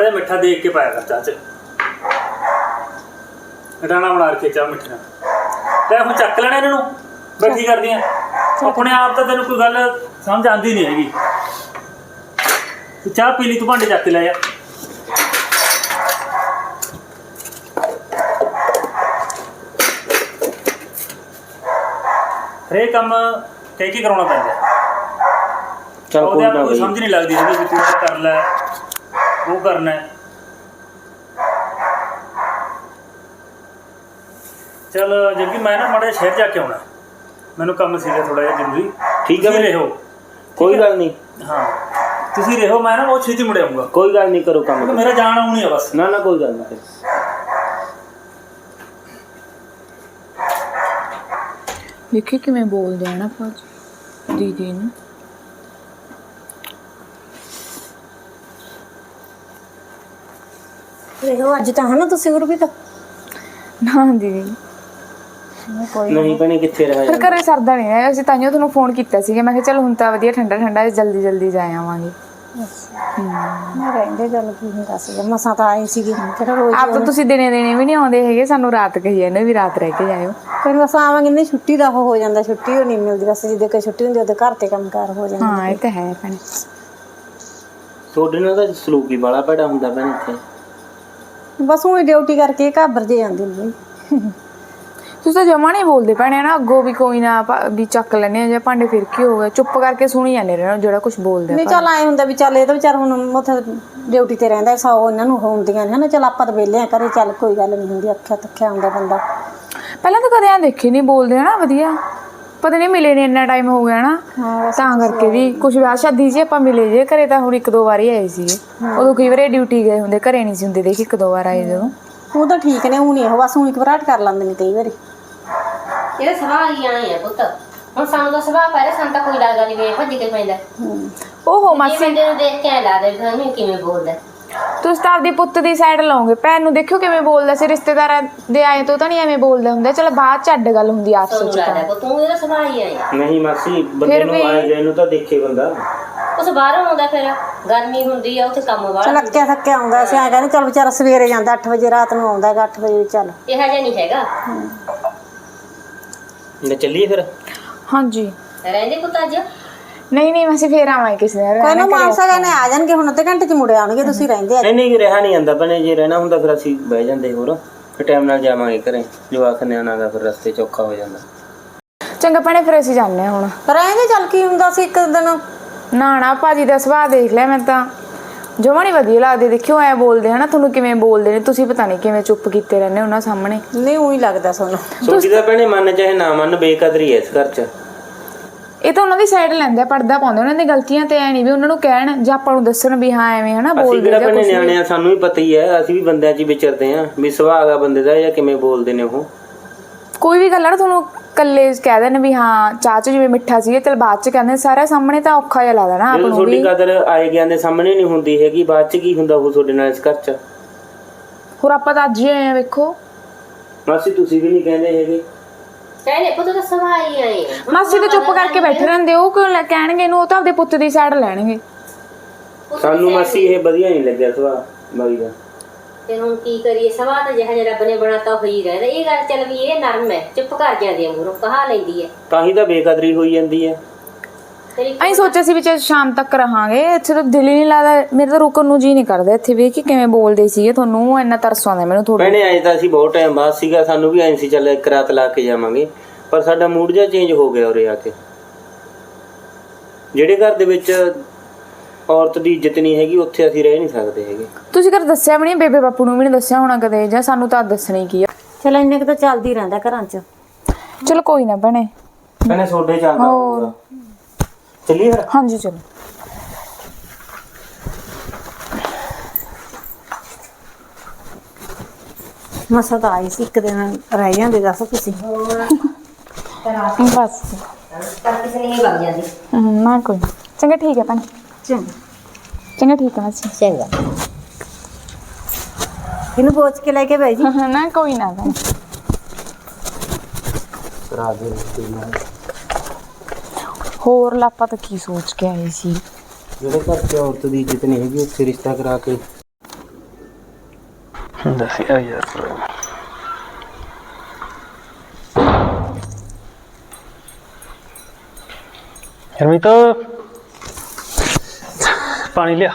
ਮਾੜਾ ਜਿਹਾ ਮਿੱਠਾ ਦੇਖ ਕੇ ਪਾਇਆ ਕਰ ਚਾਹ ਚ। ਰਾਣਾ ਬਣਾ ਕੇ ਚਾਹ ਮਿੱਠਾ ਤੇ ਹੁਣ ਚੱਕ ਲੈਣਾ ਇਹਨਾਂ ਨੂੰ ਬੈਠੀ ਕਰਦੀਆਂ। ਆਪਣੇ ਆਪ ਤਾਂ ਤੈਨੂੰ ਕੋਈ ਗੱਲ ਸਮਝ ਆਉਂਦੀ ਨਹੀਂ ਹੈਗੀ। ਚਾਹ ਪੀ ਲਈ ਤੂੰ ਭਾਂਡੇ ਚੱਕ ਲੈ ਜਾ ਹਰੇਕ ਕੰਮ ਕਹਿ ਕੇ ਕਰਾਉਣਾ ਪੈਂਦਾ। ਚੱਲ ਕੋਈ ਨਾ ਸਮਝ ਨਹੀਂ ਲੱਗਦੀ ਹੈਗੀ ਵੀ ਤੂੰ ਕਰ ਲੈ। ਉਹ ਕਰਨਾ ਹੈ। ਚਲ ਜੱਗੀ ਮੈਂ ਨਾ ਮਾੜੇ ਸ਼ਹਿਰ ਜਾ ਕੇ ਆਉਣਾ। ਮੈਨੂੰ ਕੰਮ ਸੀਗਾ ਥੋੜਾ ਜਿਹਾ ਜ਼ਰੂਰੀ। ਠੀਕ ਹੈ ਵੀਰੇ। ਰਹੋ। ਕੋਈ ਗੱਲ ਨਹੀਂ। ਹਾਂ। ਤੁਸੀਂ ਰਹੋ ਮੈਂ ਨਾ ਬਹੁਤ ਛੇਤੀ ਮੁੜ ਆਊਂਗਾ। ਕੋਈ ਗੱਲ ਨਹੀਂ ਕਰੋ ਕੰਮ। ਮੇਰਾ ਜਾਣ ਆਉਣੀ ਆ ਬਸ। ਨਾ ਨਾ ਕੋਈ ਗੱਲ ਨਹੀਂ। ਦੇਖੀ ਕਿਵੇਂ ਬੋਲਦੇ ਆ ਨਾ ਭਾਜੀ ਦੀਦੀ ਨੂੰ। ਰਹੋ ਅੱਜ ਤਾਂ ਹਨਾ ਤੁਸੀਂ ਗੁਰੂ ਵੀ ਤਾਂ। ਨਾ ਦੀਦੀ। ਕੋਈ ਨਹੀਂ ਭੈਣੇ ਕਿੱਥੇ ਰਹਿ ਫਿਰ ਘਰੇ ਸਰਦਾ ਨਹੀਂ ਹੈ। ਅਸੀਂ ਤਾਈਓ ਤੁਹਾਨੂੰ ਫੋਨ ਕੀਤਾ ਸੀਗਾ ਮੈਂ ਕਿਹਾ ਚਲ ਹੁਣ ਤਾਂ ਵਧੀਆ ਠੰਡਾ ਠੰਡਾ ਜਲਦੀ ਜਲਦੀ ਜਾ ਆਵਾਂਗੇ। ਮੈਂ ਰਹਿੰਦੇ ਗੱਲ ਕੀ ਹੁੰਦਾ ਸੀ ਮਸਾਂ ਤਾਂ ਆਈ ਸੀਗੀ। ਕਿਹੜਾ ਰੋਜ਼ ਆਪ ਤਾਂ ਤੁਸੀਂ ਦਿਨੇ ਦਿਨੇ ਵੀ ਨਹੀਂ ਆਉਂਦੇ ਹੈਗੇ ਸਾਨੂੰ ਰਾਤ ਕਹੀ ਜਾਂਦੇ ਵੀ ਰਾਤ ਰਹਿ ਕੇ ਜਾਇਓ। ਫਿਰ ਬਸ ਆਵਾਂਗੇ ਨਹੀਂ ਛੁੱਟੀ ਦਾ ਉਹ ਹੋ ਜਾਂਦਾ ਛੁੱਟੀ ਉਹ ਨਹੀਂ ਮਿਲਦੀ। ਬਸ ਜਿੱਦੇ ਕੋਈ ਛੁੱਟੀ ਹੁੰਦੀ ਉਹਦੇ ਘਰ ਤੇ ਕੰਮਕਾਰ ਹੋ ਜਾਂਦਾ। ਹਾਂ ਇਹ ਤਾਂ ਹੈ ਭੈਣੇ। ਤੁਹਾਡੇ ਨਾਲ ਤਾਂ ਸਲੂਕ ਹੀ ਬੜਾ ਭੈੜਾ ਹੁੰਦਾ ਭੈਣੇ ਇੱਥੇ। ਬਸ ਉਹ ਡਿਊਟੀ ਕਰਕੇ ਘਾਬਰ ਜੇ ਜਾਂਦੀ ਨਹੀਂ ਤੁਸੀਂ ਤਾਂ ਜਮਾ ਨਹੀਂ ਬੋਲਦੇ ਭੈਣੇ ਨਾ ਅੱਗੋਂ ਵੀ ਕੋਈ ਨਾ ਵੀ ਚੱਕ ਲੈਣੇ ਆ ਜਾਂ ਭਾਂਡੇ ਫਿਰ ਕੀ ਹੋ ਗਿਆ? ਚੁੱਪ ਕਰਕੇ ਸੁਣੀ ਜਾਂਦੇ ਰਹਿਣਾ ਜਿਹੜਾ ਕੁਝ ਬੋਲਦੇ ਨਹੀਂ ਚੱਲ ਆਏ ਹੁੰਦਾ ਵੀ ਚੱਲ ਇਹ ਤਾਂ ਵਿਚਾਰ ਹੁਣ ਉੱਥੇ ਡਿਊਟੀ ਤੇ ਰਹਿੰਦਾ ਸੌ ਇਹਨਾਂ ਨੂੰ ਹੁੰਦੀਆਂ ਨੇ ਹਨਾ? ਚੱਲ ਆਪਾਂ ਤਾਂ ਵਿਹਲੇ ਆ ਘਰੇ ਚੱਲ ਕੋਈ ਗੱਲ ਨਹੀਂ ਹੁੰਦੀ ਅੱਖਿਆ ਤੱਕਿਆ ਹੁੰਦਾ ਬੰਦਾ। ਪਹਿਲਾਂ ਤਾਂ ਕਦੇ ਆ ਦੇਖੇ ਨਹੀਂ ਬੋਲਦੇ ਹਨਾ? ਵਧੀਆ। ਪਤਾ ਨਹੀਂ ਮਿਲੇ ਨੇ ਇੰਨਾ ਟਾਈਮ ਹੋ ਗਿਆ ਨਾ। ਹਾਂ ਤਾਂ ਕਰਕੇ ਵੀ ਕੁਝ ਵਿਆਹ ਸ਼ਾਦੀ ਜੀ ਆਪਾਂ ਮਿਲੇ ਜੇ ਘਰੇ ਤਾਂ ਹੁਣ ਇੱਕ ਦੋ ਵਾਰੀ ਆਏ ਸੀਗੇ। ਉਦੋਂ ਕਈ ਵਾਰੀ ਡਿਊਟੀ ਗਏ ਹੁੰਦੇ ਘਰੇ ਨਹੀਂ ਸੀ ਹੁੰਦੇ ਦੇਖ ਇੱਕ ਦੋ ਵਾਰ ਆਏ ਜਦੋਂ। ਉਹ ਤਾਂ ਠੀਕ ਨੇ ਉਹ ਨਹੀਂ ਉਹ ਬਸ ਉਹ ਘਬਰਾਹਟ ਕਰ ਲੈਂਦੇ ਨੇ ਕਈ ਵਾਰੀ। ਇਹਦਾ ਸੁਭਾਅ ਹੀ ਆਏ ਆ ਪੁੱਤ। ਹੁਣ ਸਾਨੂੰ ਦਾ ਸੁਭਾਅ ਪਹਿਲੇ ਸਾਨੂੰ ਤਾਂ ਕੋਈ ਲੱਗਦਾ ਨਹੀਂ ਵੇ ਭੱਜ ਕੇ ਪੈਂਦਾ। ਓਹੋ ਇਹ ਮਾਸੀ। ਬੰਦੇ ਨੂੰ ਦੇਖ ਕੇ ਐਂ ਲੱਗਦਾ ਵੀ ਨੀ ਕਿਵੇਂ ਬੋਲਦਾ। ਤੁਸੀਂ ਤਾਂ ਆਪਦੀ ਪੁੱਤ ਦੀ ਸਾਈਡ ਲਾਓਗੇ। ਭੈਣ ਨੂੰ ਦੇਖਿਓ ਕਿਵੇਂ ਬੋਲਦਾ ਸੀ ਰਿਸ਼ਤੇਦਾਰਾਂ ਦੇ ਆਏ ਤੋਂ ਤਾਂ ਨਹੀਂ ਐਵੇਂ ਬੋਲਦਾ ਹੁੰਦਾ। ਚਲ ਬਾਅਦ ਚ ਅੱਡ ਗੱਲ ਹੁੰਦੀ ਆਪਸ ਸਾਨੂੰ ਚ ਤਾਂ। ਲੱਗਦਾ ਕਿ ਤੂੰ ਇਹਦਾ ਸੁਭਾਅ ਹੀ ਆਏ ਆ ਨਹੀਂ ਮਾਸੀ ਬੰਦੇ ਫਿਰ ਨੂੰ ਵੀ- ਆਏ ਗਏ ਨੂੰ ਤਾਂ ਦੇਖੇ ਬੰਦਾ। ਉਸ ਬਾਹਰੋਂ ਆਉਂਦਾ ਫਿਰ ਗਰਮੀ ਹੁੰਦੀ ਆ ਉੱਥੇ ਕੰਮ ਚੱਲ ਵਾਲਾ ਅੱਕਿਆ ਥੱਕਿਆ ਆਉਂਦਾ ਸੀ ਐਂ ਕਹਿੰਦੇ ਚੱਲ ਵਿਚਾਰਾ ਸਵੇਰੇ ਜਾਂਦਾ 8 ਵਜੇ ਰਾਤ ਨੂੰ ਆਉਂਦਾ ਹੈਗਾ 8 ਵਜੇ ਵੀ ਚੱਲ। ਇਹੋ ਜਿਹਾ ਨਹੀਂ ਹੈਗਾ। ਨਾ ਚੱਲੀਏ ਫਿਰ। ਹਾਂਜੀ। ਰਹਿੰਦੇ ਪੁੱਤ ਅੱਜ? ਨਹੀਂ ਨਹੀਂ ਅਸੀਂ ਫੇਰ ਆਵਾਂਗੇ ਕਿਸੇ ਦਿਨ ਕੋਈ ਨਾ ਮਾਨਸਾ ਕਹਿੰਦੇ ਆ ਜਾਣਗੇ ਹੁਣ ਅੱਧੇ ਘੰਟੇ ਚ ਮੁੜੇ ਆਉਣਗੇ ਤੁਸੀਂ ਰਹਿੰਦੇ ਆ। ਨਹੀਂ ਨਹੀਂ ਰਿਹਾ ਨਹੀਂ ਜਾਂਦਾ ਭੈਣੇ ਜੇ ਰਹਿਣਾ ਹੁੰਦਾ ਫਿਰ ਅਸੀਂ ਬਹਿ ਜਾਂਦੇ ਹੋਰ। ਫਿਰ ਟਾਈਮ ਨਾਲ ਜਾਵਾਂਗੇ ਘਰੇ ਜਵਾਕ ਨਿਆਣਾ ਦਾ ਫਿਰ ਰਸਤੇ ਚ ਔਖਾ ਹੋ ਜਾਂਦਾ। ਚੰਗਾ ਭੈਣੇ ਫਿਰ ਅਸੀਂ ਜਾਂਦੇ ਹਾਂ ਹੁਣ। ਰਹਿੰਦੇ ਚੱਲ ਕੀ ਹੁੰਦਾ ਸੀ ਇੱਕ ਦਿਨ? ਨਾ ਨਾ ਭਾਜੀ ਦਾ ਸੁਭਾਅ ਦੇਖ ਲਿਆ ਮੈਂ ਤਾਂ। ਜਮਾ ਨਹੀਂ ਵਧੀਆ ਲੱਗਦੇ ਦੇਖਿਓ ਐ ਬੋਲਦੇ ਹਨਾ ਤੁਹਾਨੂੰ ਕਿਵੇਂ ਬੋਲਦੇ ਨੇ ਤੁਸੀਂ ਪਤਾ ਨਹੀਂ ਕਿਵੇਂ ਚੁੱਪ ਕੀਤੇ ਰਹਿੰਦੇ ਉਹਨਾਂ ਸਾਹਮਣੇ। ਨਹੀਂ ਉਹੀ ਲੱਗਦਾ ਸਾਨੂੰ। ਛੋਟੀ ਦਾ ਭੈਣੇ ਮੰਨ ਚਾਹੇ ਨਾ ਮੰਨ ਬੇਕਦਰੀ ਹੈ ਇਸ ਘਰ ਚ। ਇਹ ਤਾਂ ਉਹਨਾਂ ਦੀ ਸਾਈਡ ਲੈਂਦੇ ਆ ਪਰਦਾ ਪਾਉਂਦੇ ਉਹਨਾਂ ਦੀਆਂ ਗਲਤੀਆਂ ਤੇ ਐ ਨਹੀਂ ਵੀ ਉਹਨਾਂ ਨੂੰ ਕਹਿਣ ਜਾਂ ਆਪਾਂ ਨੂੰ ਦੱਸਣ ਵੀ ਹਾਂ ਐਵੇਂ ਹਨਾ ਅਸੀਂ ਬੋਲਦੇ ਕਿਹੜਾ ਜਾਂ। ਨਿਆਣੇ ਆ ਸਾਨੂੰ ਵੀ ਪਤਾ ਹੀ ਹੈ ਅਸੀਂ ਵੀ ਬੰਦਿਆਂ 'ਚ ਹੀ ਵਿਚਰਦੇ ਆ ਵੀ ਸੁਭਾਅ ਆ ਬੰਦੇ ਦਾ ਜਾਂ ਕਿਵੇਂ ਬੋਲਦੇ ਨੇ ਉਹ। ਕੋਈ ਵੀ ਗੱਲ ਆ ਨਾ ਤੁਹਾਨੂੰ ਕੱਲੇ ਕਹਿ ਦੇਣ ਵੀ ਹਾਂ ਚਾਹ ਚ ਜਿਵੇਂ ਮਿੱਠਾ ਸੀ ਚਲ ਬਾਅਦ ਚ ਕਹਿੰਦੇ ਸਾਰੇ ਸਾਹਮਣੇ ਤਾਂ ਔਖਾ ਜਿਹਾ ਲੱਗਦਾ ਨਾ ਆਪ ਜਦੋਂ ਨੂੰ ਤੁਹਾਡੀ ਵੀ। ਕਦਰ ਆਏ ਗਿਆਂ ਦੇ ਸਾਹਮਣੇ ਨਹੀਂ ਹੁੰਦੀ ਹੈਗੀ ਬਾਅਦ 'ਚ ਕੀ ਹੁੰਦਾ ਉਹ ਤੁਹਾਡੇ ਨਾਲ ਇਸ ਘਰ 'ਚ? ਹੋਰ ਆਪਾਂ ਤਾਂ ਅੱਜ ਹੀ ਆਏ ਆ ਵੇਖੋ। ਮਾਸੀ ਤੁਸੀਂ ਵੀ ਨਹੀਂ ਕਹਿੰਦੇ ਹੈਗੇ। ਕਹਿੰਦੇ ਪੁੱਤ ਦਾ ਸੁਭਾਅ ਹੀ ਆਏ ਮਾਸੀ ਤਾਂ ਚੁੱਪ ਕਰਕੇ ਬੈਠੇ ਰਹਿੰਦੇ ਉਹ ਕਿਉਂ ਲੈ- ਕਹਿਣਗੇ ਇਹਨੂੰ ਉਹ ਤਾਂ ਆਪਦੇ ਪੁੱਤ ਦੀ ਸਾਈਡ ਲੈਣਗੇ। ਸਾਨੂੰ ਮਾਸੀ ਇਹ ਵਧੀਆ ਨਹੀਂ ਲੱਗਿਆ ਸੁਭਾਅ ਬਾਈ ਦਾ। ਤੇ ਹੁਣ ਕੀ ਕਰੀਏ ਸੁਭਾਅ ਤਾਂ ਜਿਹੜਾ ਰੱਬ ਨੇ ਬਣਾਤਾ ਹੋਈ ਰਹਿੰਦਾ। ਇਹ ਗੱਲ ਚੱਲ ਵੀ ਇਹ ਨਰਮ ਹੈ ਚੁੱਪ ਕਰ ਜਾਂਦੀ ਆ ਮੂਰੋਂ ਕਹਾ ਲੈਂਦੀ ਹੈ। ਤਾਂ ਹੀ ਤਾਂ ਬੇਕਦਰੀ ਹੋਈ ਜਾਂਦੀ ਹੈ। ਅਸੀਂ ਸੋਚਿਆ ਸੀ ਵੀ ਚੱਲ ਸ਼ਾਮ ਤੱਕ ਰਹਾਂਗੇ ਇੱਥੇ ਤਾਂ ਦਿਲ ਹੀ ਨਹੀਂ ਲੱਗਦਾ ਮੇਰੇ ਤਾਂ ਰੁਕਣ ਨੂੰ ਜੀ ਨਹੀਂ ਕਰਦਾ ਇੱਥੇ ਵੇਖ ਕੇ ਕਿਵੇਂ ਬੋਲਦੇ ਸੀਗੇ ਤੁਹਾਨੂੰ ਇੰਨਾ ਤਰਸ ਆਉਂਦਾ ਮੈਨੂੰ ਥੋੜਾ ਭੈਣੇ ਆਏ ਤਾਂ ਅਸੀਂ ਬਹੁਤ ਟਾਈਮ ਬਾਅਦ ਸੀਗਾ ਸਾਨੂੰ ਵੀ ਐਂ ਸੀ ਚੱਲ ਇੱਕ ਰਾਤ ਲਾ ਕੇ ਜਾਵਾਂਗੇ ਪਰ ਸਾਡਾ ਮੂਡ ਜਿਹਾ ਚੇਂਜ ਹੋ ਗਿਆ ਉਰੇ ਆ ਕੇ। ਜਿਹੜੇ ਘਰ ਦੇ ਵਿੱਚ ਔਰਤ ਦੀ ਇੱਜ਼ਤ ਨਹੀਂ ਹੈਗੀ ਉੱਥੇ ਅਸੀਂ ਰਹਿ ਨਹੀਂ ਸਕਦੇ ਹੈਗੇ। ਤੁਸੀਂ ਕਦੇ ਦੱਸਿਆ ਵੀ ਨਹੀਂ ਬੇਬੇ ਬਾਪੂ ਨੂੰ ਵੀ ਨਹੀਂ ਦੱਸਿਆ ਹੋਣਾ ਕਦੇ ਜਾਂ ਸਾਨੂੰ ਤਾਂ ਦੱਸਣੀ ਕੀ ਆ? ਚਲ ਇੰਨੇ ਕੁ ਤਾਂ ਚੱਲਦੀ ਰਹਿੰਦਾ ਘਰਾਂ 'ਚ। ਚਲੋ ਕੋਈ ਨਾ ਭੈਣੇ। ਭੈਣੇ ਸੋਡੇ ਚੱਲਦਾ ਹੋਊਗਾ। ਚੱਲੀਏ ਫਿਰ ਹਾਂਜੀ ਚਲੋ। ਮਸਾ ਤਾਂ ਆਈ ਸੀ ਇੱਕ ਦਿਨ ਰਹਿ ਜਾਂਦੇ ਦੱਸ ਤੁਸੀਂ। ਬਸ। ਤਾਂ ਕਿਸੇ ਨੇ ਹੀ ਵਗ ਜਾਂਦੀ ਹਮ, ਨਾ ਕੋਈ ਨਾ। ਚੰਗਾ ਠੀਕ ਹੈ ਭੈਣੇ। ਚੰਗਾ। ਚੰਗਾ ਠੀਕ ਹੈ ਮਾਸੀ। ਚੰਗਾ। ਇਹਨੂੰ ਪੋਚ ਕੇ ਲੈ ਕੇ ਜੀ। ਨਾ ਕੋਈ ਨਾ ਭੈਣੇ। ਰਿਸ਼ਤੇ ਨਾਲ। ਹੋਰ ਲਾਪਾ ਤਾਂ ਕੀ ਸੋਚ ਕੇ ਆਏ ਸੀ? ਜਿਹੜੇ ਘਰ 'ਚ ਔਰਤ ਦੀ ਇੱਜ਼ਤ ਨਹੀਂ ਹੈਗੀ ਉੱਥੇ ਰਿਸ਼ਤਾ ਕਰਾ ਕੇ। ਦੱਸਿਆ ਯਾਰ ਹਰਮੀਤ ਪਾਣੀ ਲਿਆ।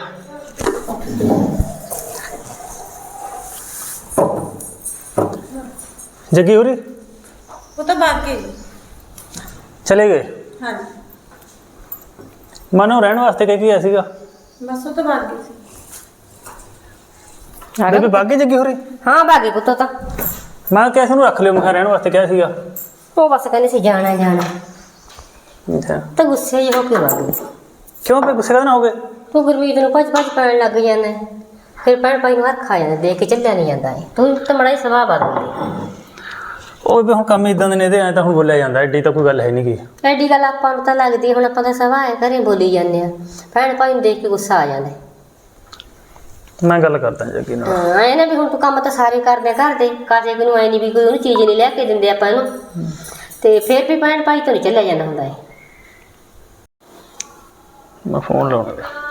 ਜੱਗੀ ਹੋਰੀ? ਉਹ ਤਾਂ ਬਾਕੀ ਚਲੇ ਗਏ? ਹਾਂਜੀ। ਮਨੋਂ ਰਹਿਣ ਵਾਸਤੇ ਕਹਿ ਕੇ ਗਿਆ ਸੀਗਾ। ਬਸ ਉਹ ਤਾਂ ਬਾਕੀ ਸੀ। ਬੇਬੇ ਬਾਗੀ ਜੱਗੀ ਹੋਰੀ? ਹਾਂ ਬਾਗੇ ਪੁੱਤ ਤਾਂ। ਮੈਂ ਕਿਹਾ ਨੂੰ ਰੱਖ ਲਿਓ ਮੈਂ ਕਿਹਾ ਰਹਿਣ ਵਾਸਤੇ ਕਿਹਾ ਸੀਗਾ। ਉਹ ਬਸ ਕਹਿੰਦੇ ਸੀ ਜਾਣਾ ਜਾਣਾ। ਅੱਛਾ। ਤਾਂ ਗੁੱਸੇ ਜਿਹੇ ਹੋ ਕੇ ਵਗ ਗਈ ਕਿਉਂ ਫੇ ਗੁੱਸੇ ਨਾ ਹੋ ਗਏ? ਤੂੰ ਗੁਰਮੀਤ ਨੂੰ ਭੱਜ ਭੱਜ ਪੈਣ ਲੱਗ ਜਾਂਦਾ। ਹੈ। ਫਿਰ ਭੈਣ ਭਾਈ ਨੂੰ ਹੱਥ ਖਾ ਜਾਂਦਾ ਦੇਖ ਕੇ ਚੱਲਿਆ ਨਹੀਂ ਜਾਂਦਾ ਹੈ ਤੂੰ ਤਾਂ ਮੜਾ ਹੀ ਸੁਭਾਅ ਬਦਲ ਉਹ ਵੀ ਹੁਣ ਕੰਮ ਇਦਾਂ ਦੇ ਨੇ ਇਹਦੇ ਐ ਤਾਂ ਹੁਣ ਬੋਲਿਆ ਜਾਂਦਾ ਐਡੀ ਤਾਂ ਕੋਈ ਗੱਲ ਹੈ ਨਹੀਂ ਗੀ ਐਡੀ ਗੱਲ ਆਪਾਂ ਨੂੰ ਤਾਂ ਲੱਗਦੀ ਹੁਣ ਆਪਾਂ ਤਾਂ ਸੁਭਾਅ ਹੈ ਘਰੇ ਬੋਲੀ ਜਾਂਦੇ ਆ ਭੈਣ ਭਾਈ ਨੂੰ ਦੇਖ ਕੇ ਗੁੱਸਾ ਆ ਜਾਂਦਾ। ਮੈਂ ਗੱਲ ਕਰਦਾ ਜੱਗੀ ਨਾਲ। ਹਾਂ ਐ ਨਾ ਵੀ ਹੁਣ ਤੂੰ ਕੰਮ ਤਾਂ ਸਾਰੇ ਕਰਦੇ ਆ ਘਰ ਦੇ ਕਾਸੇ ਨੂੰ ਐ ਨਹੀਂ ਵੀ ਕੋਈ ਉਹਨੂੰ ਚੀਜ਼ ਨਹੀਂ ਲੈ ਕੇ ਦਿੰਦੇ ਆਪਾਂ ਇਹਨੂੰ ਤੇ ਫਿਰ ਵੀ ਭੈਣ ਭਾਈ ਤੋਂ ਨਹੀਂ ਚੱਲਿਆ ਜਾਂਦਾ ਹੁੰਦਾ ਹੈ ਮੈਂ ਫੋਨ ਲਾਉਣਾ।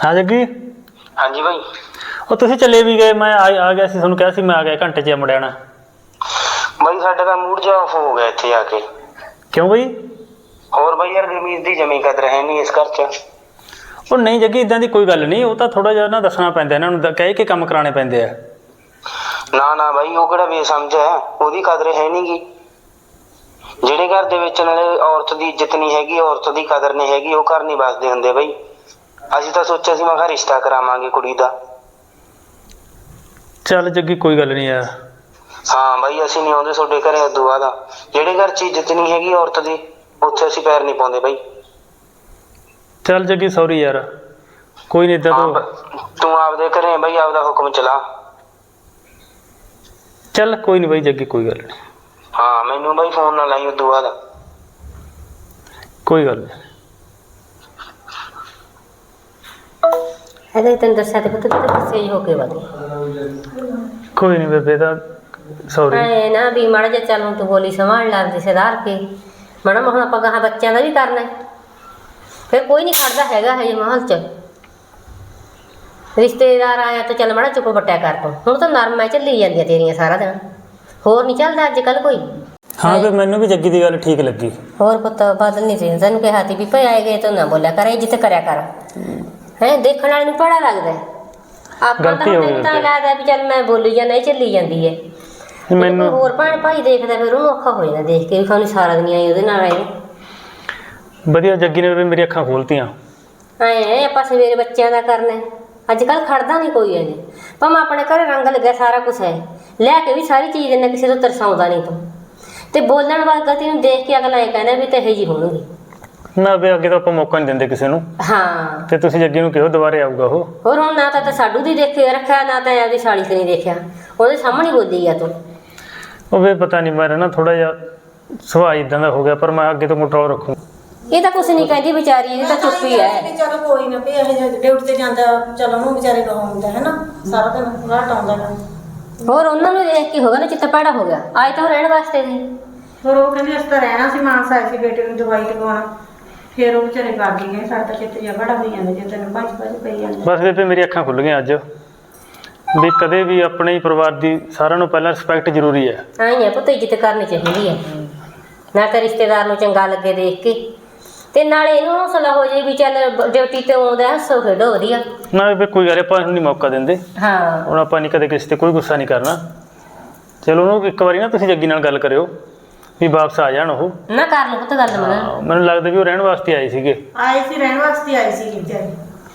ਹਾਂ ਜੱਗੀ? ਹਾਂਜੀ ਬਾਈ ਉਹ ਤੁਸੀਂ ਚੱਲੇ ਵੀ ਗਏ ਮੈਂ ਆ ਆ ਗਿਆ ਸੀ ਤੁਹਾਨੂੰ ਕਿਹਾ ਸੀ ਮੈਂ ਆ ਗਿਆ ਘੰਟੇ 'ਚ ਮੁੜਿਆਣਾ ਬਾਈ ਸਾਡਾ ਤਾਂ ਮੂਡ ਜਿਹਾ ਆਫ ਹੋ ਗਿਆ ਇੱਥੇ ਆ ਕੇ। ਕਿਉਂ ਬਈ? ਹੋਰ ਬਾਈ ਯਾਰ ਗਰਮੀਤ ਦੀ ਜਮੀ ਕਦਰ ਹੈ ਨਹੀਂ ਇਸ ਘਰ 'ਚ। ਉਹ ਨਹੀਂ ਜੱਗੀ ਇਦਾਂ ਦੀ ਕੋਈ ਗੱਲ ਨਹੀਂ ਉਹ ਤਾਂ ਥੋੜਾ ਜਿਹਾ ਨਾ ਦੱਸਣਾ ਪੈਂਦਾ ਇਹਨਾਂ ਨੂੰ ਕਹਿ ਕੇ ਕੰਮ ਕਰਾਣੇ ਪੈਂਦੇ ਆ। ਨਾ ਨਾ ਬਾਈ ਉਹ ਕਿਹੜਾ ਬੇਸਮਝ ਹੈ ਉਹਦੀ ਕਦਰ ਹੈ ਨਹੀਂਗੀ ਜਿਹੜੇ ਘਰ ਦੇ ਵਿੱਚ ਨਾਲੇ ਔਰਤ ਦੀ ਇੱਜ਼ਤ ਨਹੀਂ ਹੈਗੀ ਔਰਤ ਦੀ ਕਦਰ ਨਹੀਂ ਹੈਗੀ ਉਹ ਘਰ ਨਹੀਂ ਬਸਦੇ ਹੁੰਦੇ ਬਾਈ ਅਸੀਂ ਤਾਂ ਸੋਚਿਆ ਸੀ ਮੈਂ ਕਿਹਾ ਰਿਸ਼ਤਾ ਕਰਾਵਾਂਗੇ ਕੁੜੀ ਦਾ। ਚੱਲ ਜੱਗੀ ਕੋਈ ਗੱਲ ਨਹੀਂ ਯਾਰ ਹਾਂ ਬਾਈ ਅਸੀਂ ਨਹੀਂ ਆਉਂਦੇ ਤੁਹਾਡੇ ਘਰੇ ਉਦੋਂ ਬਾਅਦ। ਜਿਹੜੇ ਘਰ 'ਚ ਇੱਜ਼ਤ ਨਹੀਂ ਹੈਗੀ ਔਰਤ ਦੀ ਉੱਥੇ ਅਸੀਂ ਪੈਰ ਨਹੀਂ ਪਾਉਂਦੇ ਬਾਈ। ਚੱਲ ਜੱਗੀ ਸੌਰੀ ਯਾਰ। ਕੋਈ ਨਹੀਂ ਹਾਂ ਤੋਂ ਤੂੰ ਆਪਦੇ ਘਰੇ ਬਾਈ ਆਪਦਾ ਹੁਕਮ ਚਲਾ। ਚੱਲ ਕੋਈ ਨਹੀਂ ਬਈ ਜੱਗੀ ਕੋਈ ਗੱਲ ਨਹੀਂ। ਹਾਂ ਮੈਨੂੰ ਬਾਈ ਫੋਨ ਨਾ ਲਾਈ ਉਦੋਂ ਬਾਅਦ। ਕੋਈ ਗੱਲ ਨਹੀਂ। ਇਹਦੇ ਤੈਨੂੰ ਦੱਸਿਆ ਤੇ ਪੁੱਤ ਤੇ ਗੁੱਸੇ ਜਿਹੇ ਹੋ ਕੇ ਵਗ ਗਈ। ਕੋਈ ਨਹੀਂ ਬੇਬੇ ਦਾ ਸੌਰੀ ਐ ਨਾ ਵੀ ਮਾੜਾ ਜਿਹਾ ਚੱਲ ਹੁਣ ਤੂੰ ਬੋਲੀ ਸੰਭਾਲ ਲੈ ਆਪਦੇ ਸਿਧਾਰ ਕੇ। ਮਾੜਾ ਮਾ ਹੁਣ ਆਪਾਂ ਗਾਹਾਂ ਬੱਚਿਆਂ ਦਾ ਵੀ ਕਰਨਾ ਹੈ। ਫਿਰ ਕੋਈ ਨਹੀਂ ਖੜਦਾ ਹੈਗਾ ਹਜੇ ਮਾਹੌਲ ਚ। ਰਿਸ਼ਤੇਦਾਰ ਆਇਆ ਤਾਂ ਚੱਲ ਮਾੜਾ ਚੁੱਪ ਬੱਟਿਆ ਕਰ ਤੂੰ। ਹੁਣ ਤਾਂ ਨਰਮ ਐ ਚੱਲੀ ਜਾਂਦੀਆਂ ਤੇਰੀਆਂ ਸਾਰਾ ਦਿਨ। ਹੋਰ ਨਹੀਂ ਚੱਲਦਾ ਅੱਜ ਕੱਲ ਕੋਈ? ਹਾਂ ਤੇ ਮੈਨੂੰ ਵੀ ਜੱਗੀ ਦੀ ਗੱਲ ਠੀਕ ਲੱਗੀ। ਹੋਰ ਪੁੱਤ ਬਦਲ ਨਹੀਂ ਸੀ। ਤੈਨੂੰ ਕਿਹਾ ਸੀ ਵੀ ਭਈ ਆਏ ਗਏ ਤਾਂ ਨਾ ਬੋਲਿਆ ਕਰ ਇੱਜ਼ਤ ਕਰਿਆ ਕਰ। ਹੈ ਦੇਖਣ ਵਾਲੇ ਨੂੰ ਪੜਾ ਲੱਗਦਾ ਹੈ। ਆਪਾਂ ਤਾਂ ਗਲਤੀ ਹੋ ਗਈ ਹੁਣ ਤਾਂ। ਲੱਗਦਾ ਵੀ ਚੱਲ ਮੈਂ ਬੋਲੀ ਜਾਂ ਨਹੀਂ ਚੱਲੀ ਜਾਂਦੀ ਹੈ। ਮੈਨੂੰ ਮੈਨੂੰ ਹੋਰ ਭੈਣ ਭਾਈ ਦੇਖਦਾ ਫਿਰ ਉਹਨੂੰ ਔਖਾ ਹੋ ਜਾਂਦਾ ਦੇਖ ਕੇ ਵੀ ਖਾਣੀ ਸਾਰਾ ਦੁਨੀਆ ਹੀ ਉਹਦੇ ਨਾਲ ਆਏ। ਵਧੀਆ ਜੱਗੀ ਨੇ ਵੀ ਮੇਰੀ ਅੱਖਾਂ ਖੋਲਤੀਆਂ। ਐ ਆਪਾਂ ਸਵੇਰੇ ਬੱਚਿਆਂ ਦਾ ਕਰਨਾ ਹੈ। ਅੱਜ ਕੱਲ ਖੜਦਾ ਨਹੀਂ ਕੋਈ ਅਜੇ। ਭਾਵੇਂ ਆਪਣੇ ਘਰੇ ਰੰਗ ਲੱਗਿਆ ਸਾਰਾ ਕੁਝ ਹੈ। ਲੈ ਕੇ ਵੀ ਸਾਰੀ ਚੀਜ਼ ਦਿੰਦਾ ਕਿਸੇ ਤੋਂ ਤਰਸਾਉਂਦਾ ਨਹੀਂ ਤੂੰ। ਤੇ ਬੋਲਣ ਵਾਲੀ ਗਲਤੀ ਨੂੰ ਦੇਖ ਕੇ ਅਗਲਾ ਇਹ ਕਹਿੰਦਾ ਵੀ ਤੇ ਇਹ ਜੀ ਹੋਣਗੀ। ਨਾ ਵੀ ਅੱਗੇ ਤਾਂ ਆਪਾਂ ਮੌਕਾ ਨਹੀਂ ਦਿੰਦੇ ਕਿਸੇ ਨੂੰ। ਹਾਂ। ਤੇ ਤੁਸੀਂ ਜੱਗੀ ਨੂੰ ਕਿਹੋ ਦੁਬਾਰੇ ਆਊਗਾ ਉਹ? ਹੋਰ ਹੁਣ ਨਾ ਤਾਂ ਤਾਂ ਸਾਡੂ ਦੀ ਦੇਖੇ ਰੱਖਿਆ ਨਾ ਤਾਂ ਆਪਦੀ ਸਾਲੀ ਤੇ ਨਹੀਂ ਦੇਖਿਆ। ਉਹਦੇ ਸਾਹਮਣੇ ਬੋਲੀ ਆ ਤੂੰ। ਉਹ ਵੀ ਪਤਾ ਨਹੀਂ ਮੇਰਾ ਨਾ ਥੋੜਾ ਜਿਹਾ ਸੁਭਾਅ ਇਦਾਂ ਦਾ ਹੋ ਗਿਆ ਪਰ ਮੈਂ ਅੱਗੇ ਤੋਂ ਕੰਟਰੋਲ ਰੱਖੂ। ਇਹ ਤਾਂ ਕੁਛ ਨਹੀਂ ਕਹਿੰਦੀ ਵਿਚਾਰੀ ਇਹ ਤਾਂ ਚੁੱਪ ਹੀ ਹੈ। ਵੀ ਚਲੋ ਕੋਈ ਨਾ ਵੀ ਇਹ ਡਿਊਟੀ ਤੇ ਜਾਂਦਾ ਚਲੋ ਉਹਨੂੰ ਵਿਚਾਰੇ ਕੋ ਹੁੰਦਾ ਹੈ ਨਾ ਸਾਰਾ ਦਿਨ ਰਾਤ ਆਉਂਦਾ ਹੈ ਹੋਰ ਉਹਨਾਂ ਨੂੰ ਦੇਖ ਕੇ ਹੋ ਗਿਆ ਨਾ ਚਿੱਤ ਪੈੜਾ ਹੋ ਗਿਆ। ਆਏ ਤਾਂ ਉਹ ਰਹਿਣ ਵਾਸਤੇ ਸੀ ਫਿਰ ਉਹ ਕਹਿੰਦੇ ਅਸੀਂ ਤਾਂ ਰਹਿਣਾ ਸੀ ਮਾਨਸਾ ਆਏ ਸੀ ਬੇਟੇ ਨੂੰ ਦਵਾਈ ਲਗਵਾਉਣਾ। ਫਿਰ ਉਹ ਵਿਚਾਰੇ ਭੱਜ ਗਏ ਸਾਡਾ ਤਾਂ ਚਿੱਤ ਜਿਹਾ ਬੜਾ ਹੋਈ ਜਾਂਦਾ ਜੇ ਤੈਨੂੰ ਭੱਜ ਭੱਜ ਪਈ ਜਾਂਦਾ। ਬਸ ਬੇਬੇ ਮੇਰੀ ਅੱਖਾਂ ਖੁੱਲ ਗਈਆਂ ਅੱਜ। ਵੀ ਕਦੇ ਵੀ ਆਪਣੇ ਹੀ ਪਰਿਵਾਰ ਦੀ ਸਾਰਿਆਂ ਨੂੰ ਪਹਿਲਾਂ ਰਿਸਪੈਕਟ ਜ਼ਰੂਰੀ ਹੈ। ਆਈ ਹੈ ਪੁੱਤ ਇੱਜ਼ਤ ਕਰਨੀ ਚਾਹੀਦੀ ਹੈ। ਨਾ ਤਾਂ ਰਿਸ਼ਤੇਦਾਰ ਨੂੰ ਚੰਗਾ ਲੱਗੇ ਦੇਖ ਕੇ। ਤੇ ਨਾਲੇ ਇਹਨੂੰ ਹੌਸਲਾ ਹੋ ਜਾਏ ਵੀ ਚੱਲ ਡਿਊਟੀ ਤੇ ਆਉਂਦਾ ਹੱਸੋ ਖੇਡੋ ਵਧੀਆ। ਨਾ ਬੇਬੇ ਕੋਈ ਗੱਲ ਨੀ, ਆਪਾਂ ਨੂੰ ਨਹੀਂ ਮੌਕਾ ਦਿੰਦੇ। ਹਾਂ। ਹੁਣ ਆਪਾਂ ਨਹੀਂ ਕਦੇ ਕਿਸੇ ਤੇ ਕੋਈ ਗੁੱਸਾ ਨਹੀਂ ਕਰਨਾ। ਚਲੋ ਉਹਨੂੰ ਇੱਕ ਵਾਰੀ ਨਾ ਤੁਸੀਂ ਜੱਗੀ ਨਾਲ ਗੱਲ ਕਰਿਓ। ਵੀ ਵਾਪਸ ਆ ਜਾਣ ਉਹ। ਨਾ ਕਰ ਲਓ ਪੁੱਤ ਗੱਲ ਮਨ ਮੈਨੂੰ ਲੱਗਦਾ ਵੀ ਉਹ ਰਹਿਣ ਵਾਸਤੇ ਆਏ ਸੀਗੇ। ਆਏ ਸੀ ਰਹਿਣ ਵਾਸਤੇ ਆਏ ਸੀ ਵਿਚਾਰੇ।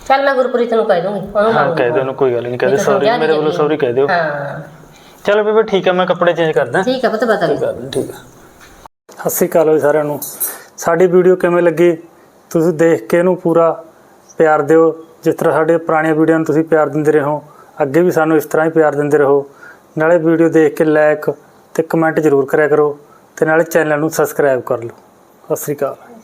ਚੱਲ ਮੈਂ ਗੁਰਪ੍ਰੀਤ ਨੂੰ ਕਹਿ ਦੂੰਗੀ ਉਹਨੂੰ ਹਾਂ ਕਹਿ ਦਿਓ ਉਹਨੂੰ ਕੋਈ ਗੱਲ ਨਹੀਂ ਕਹਦੇ ਸੌਰੀ ਮੇਰੇ ਵੱਲੋਂ ਸੌਰੀ ਕਹਿ ਦਿਓ। ਹਾਂ। ਚਲੋ ਬੇਬੇ ਠੀਕ ਹੈ ਮੈਂ ਕੱਪੜੇ ਚੇਂਜ ਕਰਦਾ। ਠੀਕ ਹੈ ਪੁੱਤ ਗੱਲ ਨੀ, ਠੀਕ ਆ। ਸਤਿ ਸ਼੍ਰੀ ਅਕਾਲ ਸਾਰਿਆਂ ਨੂੰ। ਸਾਡੀ ਵੀਡੀਓ ਕਿਵੇਂ ਲੱਗੀ? ਤੁਸੀਂ ਦੇਖ ਕੇ ਇਹਨੂੰ ਪੂਰਾ ਪਿਆਰ ਦਿਓ। ਜਿਸ ਤਰ੍ਹਾਂ ਸਾਡੇ ਪੁਰਾਣੀਆਂ ਵੀਡੀਓ ਨੂੰ ਤੁਸੀਂ ਪਿਆਰ ਦਿੰਦੇ ਰਹੋ ਅੱਗੇ ਵੀ ਸਾਨੂੰ ਇਸ ਤਰ੍ਹਾਂ ਹੀ ਪਿਆਰ ਦਿੰਦੇ ਰਹੋ। ਨਾਲੇ ਵੀਡੀਓ ਦੇਖ ਕੇ ਲਾਇਕ ਤੇ ਕਮੈਂਟ ਜ਼ਰੂਰ ਕਰਿਆ ਕਰੋ। ਤੇ ਨਾਲੇ ਚੈਨਲ ਨੂੰ ਸਬਸਕ੍ਰਾਈਬ ਕਰ ਲਓ। ਸਤਿ ਸ਼੍ਰੀ ਅਕਾਲ।